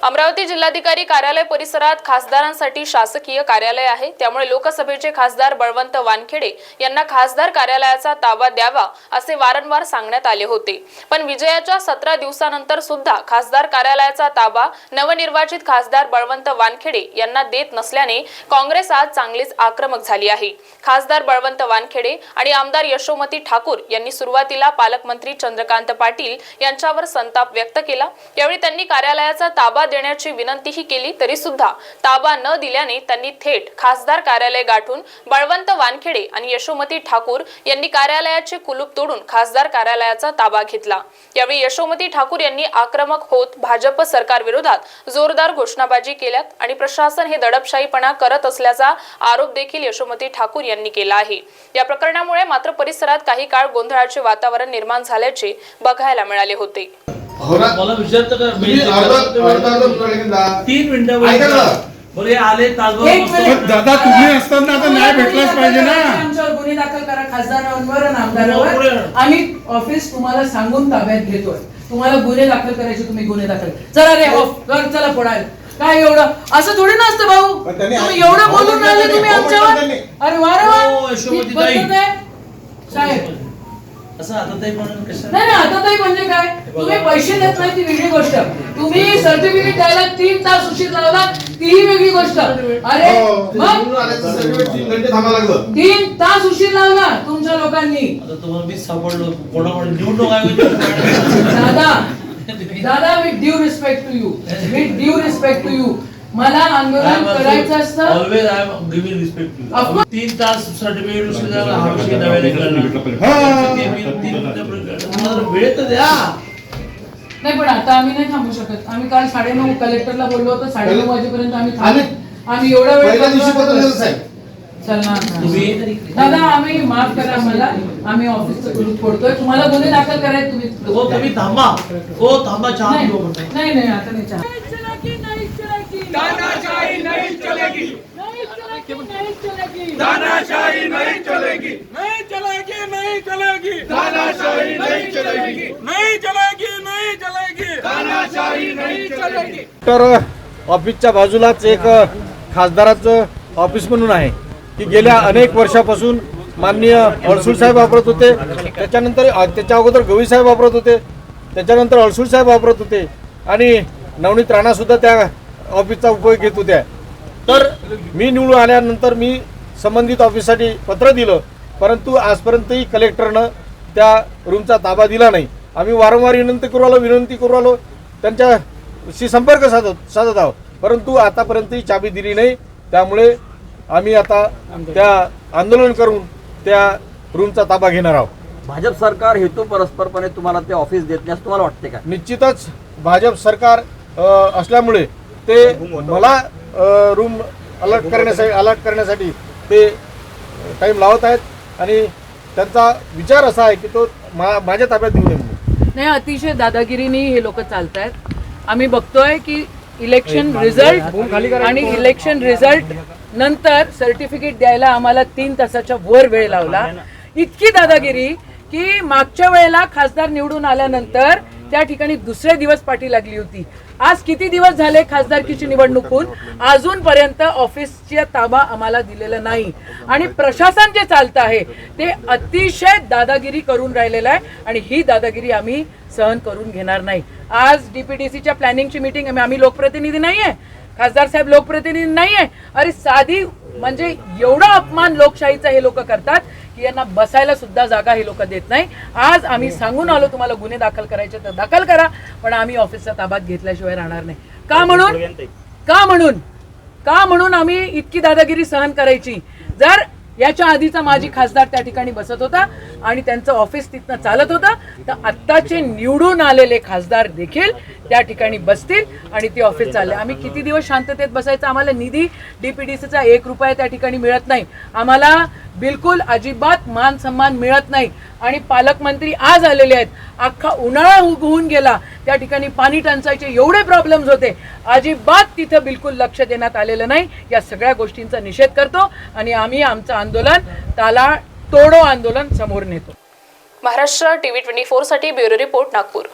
अमरावती जिल्हाधिकारी कार्यालय परिसरात खासदारांसाठी शासकीय कार्यालय आहे. त्यामुळे लोकसभेचे खासदार बळवंत वानखेडे यांना खासदार कार्यालयाचा ताबा द्यावा असे वारंवार सांगण्यात आले होते. पण विजयाच्या सतरा दिवसानंतर सुद्धा खासदार कार्यालयाचा ताबा नवनिर्वाचित खासदार बळवंत वानखेडे यांना देत नसल्याने काँग्रेस आज चांगलीच आक्रमक झाली आहे. खासदार बळवंत वानखेडे आणि आमदार यशोमती ठाकूर यांनी सुरुवातीला पालकमंत्री चंद्रकांत पाटील यांच्यावर संताप व्यक्त केला. यावेळी त्यांनी कार्यालयाचा ताबा देण्याची विनंतीही केली तरी सुद्धा ताबा न दिल्याने त्यांनी थेट खासदार कार्यालय गाठून बळवंत वानखेडे आणि यशोमती ठाकूर यांनी कार्यालयाचे कुलूप तोडून खासदार कार्यालयाचा ताबा घेतला. यावेळी यशोमती ठाकूर यांनी आक्रमक होत भाजप सरकार विरोधात जोरदार घोषणाबाजी केल्यात आणि प्रशासन हे दडपशाहीपणा करत असल्याचा आरोप देखील यशोमती ठाकूर यांनी केला आहे. या प्रकरणामुळे मात्र परिसरात काही काळ गोंधळाचे वातावरण निर्माण झाल्याचे बघायला मिळाले होते. मला विचारतं का. तीन मिनिटं ना. बरं हे आले तासभर दादा तुम्ही असताना आता न्याय भेटलाच पाहिजे ना. आमच्यावर गुन्हे दाखल करा खासदारांवर आणि. आमदारांवर आम्ही ऑफिस तुम्हाला सांगून ताब्यात घेतोय. तुम्हाला गुन्हे दाखल करायचे तुम्ही गुन्हे दाखल चला रे ऑफ कर चला पुढायला काय एवढं? असं थोडी नसतं भाऊ. पण त्यांनी तुम्ही एवढं बोलून राहिले तुम्ही हो, आमच्यावर? अरे वा रे वा. यशोमती ताई. पद्धत आहे साहेब. असं आता ताई म्हणून कसं नाही नाही म्हणजे काय? तुम्ही पैसे देत नाही ती वेगळी गोष्ट. तुम्ही सर्टिफिकेट द्यायला तीन तास उशीर लावला तीही वेगळी गोष्ट. अरे हो, मग? तीन तास उशीर लावला तुमच्या लोकांनी. आता तुम्हाला मी सापडलो. कोणाकडे निवडणूक आयोगाची दादा दादा with due respect to you with due respect to you मला आंदोलन करायचं असतं. Always I am giving respect Of to course. तीन तास सर्टिफिकेट वेळ तर द्या. नाही पण आता आम्ही नाही थांबू शकत. आम्ही काल साडेनऊ कलेक्टरला बोललो होतो. साडेनऊ वाजेपर्यंत आम्ही थांबू आम्ही एवढा वेळ दादा आम्ही माफ करा मला. आम्ही ऑफिसचं कुलूप फोडतोय. तुम्हाला गुन्हे दाखल करायचे तुम्ही हो तुम्ही थांबा. हो थांबा चहा. नाही नाही, आता नाही चहा. तानाशाही नहीं चलेगी। नहीं चलेगी। नहीं चलेगी तानाशाही नहीं चलेगी। नहीं चलेगी। नहीं चलेगी तानाशाही नहीं चलेगी। नहीं चलेगी नहीं चलेगी। तानाशाही नहीं चलेगी। तर ऑफिसच्या बाजूलाच एक खासदाराचं ऑफिस म्हणून आहे की गेल्या अनेक वर्षापासून माननीय अडसूळ साहेब वापरत होते. त्याच्यानंतर त्याच्या अगोदर गवई साहेब वापरत होते. त्याच्यानंतर अडसूळ साहेब वापरत होते. आणि नवनीत राणासुद्धा त्या ऑफिसचा उपयोग घेत होत्या. तर मी निवडून आल्यानंतर मी संबंधित ऑफिससाठी पत्र दिलं. परंतु आजपर्यंतही कलेक्टरनं त्या रूमचा ताबा दिला नाही. आम्ही वारंवार विनंती करू आलो विनंती करू आलो त्यांच्याशी संपर्क साधत साधत आहोत. परंतु आतापर्यंतही चाबी दिली नाही. त्यामुळे आम्ही आता त्या आंदोलन करून त्या रूमचा ताबा घेणार आहोत. भाजप सरकार हेतू परस्परपणे तुम्हाला ते ऑफिस देत नाही असं तुम्हाला वाटते का? निश्चितच भाजप सरकार असल्यामुळे ते मला रूम अलर्ट करण्यासाठी अलर्ट करण्यासाठी ते टाईम लावत आहेत. आणि त्यांचा विचार असा आहे की तो मा माझ्या ताब्यात देऊ नये नाही अतिशय दादागिरीने हे लोक चालत आहेत आम्ही बघतोय की इलेक्शन रिझल्ट आणि इलेक्शन रिझल्ट नंतर सर्टिफिकेट द्यायला आम्हाला तीन तासाच्या वर वेळ लावला. इतकी दादागिरी की मागच्या वेळेला खासदार निवडून आल्यानंतर त्या ठिकाणी दुसरे दिवस पाठी लागली होती. आज किती दिवस झाले खासदारकीची निवडणूक होऊन? अजूनपर्यंत ऑफिसच्या ताबा आम्हाला दिलेला नाही. आणि प्रशासन जे चालतं आहे ते अतिशय दादागिरी करून राहिलेलं आहे आणि ही दादागिरी आम्ही सहन करून घेणार नाही. आज डीपीडीसीच्या प्लॅनिंगची मीटिंग आम्ही लोकप्रतिनिधी नाही आहे खासदार साहेब लोकप्रतिनिधी नाही आहे अरे साधी म्हणजे एवढा अपमान लोकशाहीचा हे लोक करतात की यांना बसायला सुद्धा जागा हे लोक देत नाही. आज आम्ही सांगून आलो तुम्हाला गुन्हे दाखल करायचे तर दाखल करा पण आम्ही ऑफिसचा ताब्यात घेतल्याशिवाय राहणार नाही. का म्हणून? का म्हणून? का म्हणून आम्ही इतकी दादागिरी सहन करायची? जर याच्या आधीचा माजी खासदार त्या ठिकाणी बसत होता आणि त्यांचं ऑफिस तिथनं चालत होतं. तर आत्ताचे निवडून आलेले खासदार देखील त्या ठिकाणी बसतील आणि ते ऑफिस चालले. आम्ही किती दिवस शांततेत बसायचं? आम्हाला निधी डी पी टी सीचा एक रुपया त्या ठिकाणी मिळत नाही. आम्हाला बिलकुल अजिबात मान सन्मान मिळत नाही. आणि पालकमंत्री आज आलेले आहेत. अख्खा उन्हाळा होऊन गेला. त्या ठिकाणी पाणी टंचाईचे एवढे प्रॉब्लेम्स होते. अजिबात तिथं बिलकुल लक्ष देण्यात आलेलं नाही. या सगळ्या गोष्टींचा निषेध करतो आणि आम्ही आमचं आंदोलन त्याला तोडो आंदोलन समोर नेतो. महाराष्ट्र टीव्ही ट्वेंटी फोरसाठी ब्युरो रिपोर्ट नागपूर.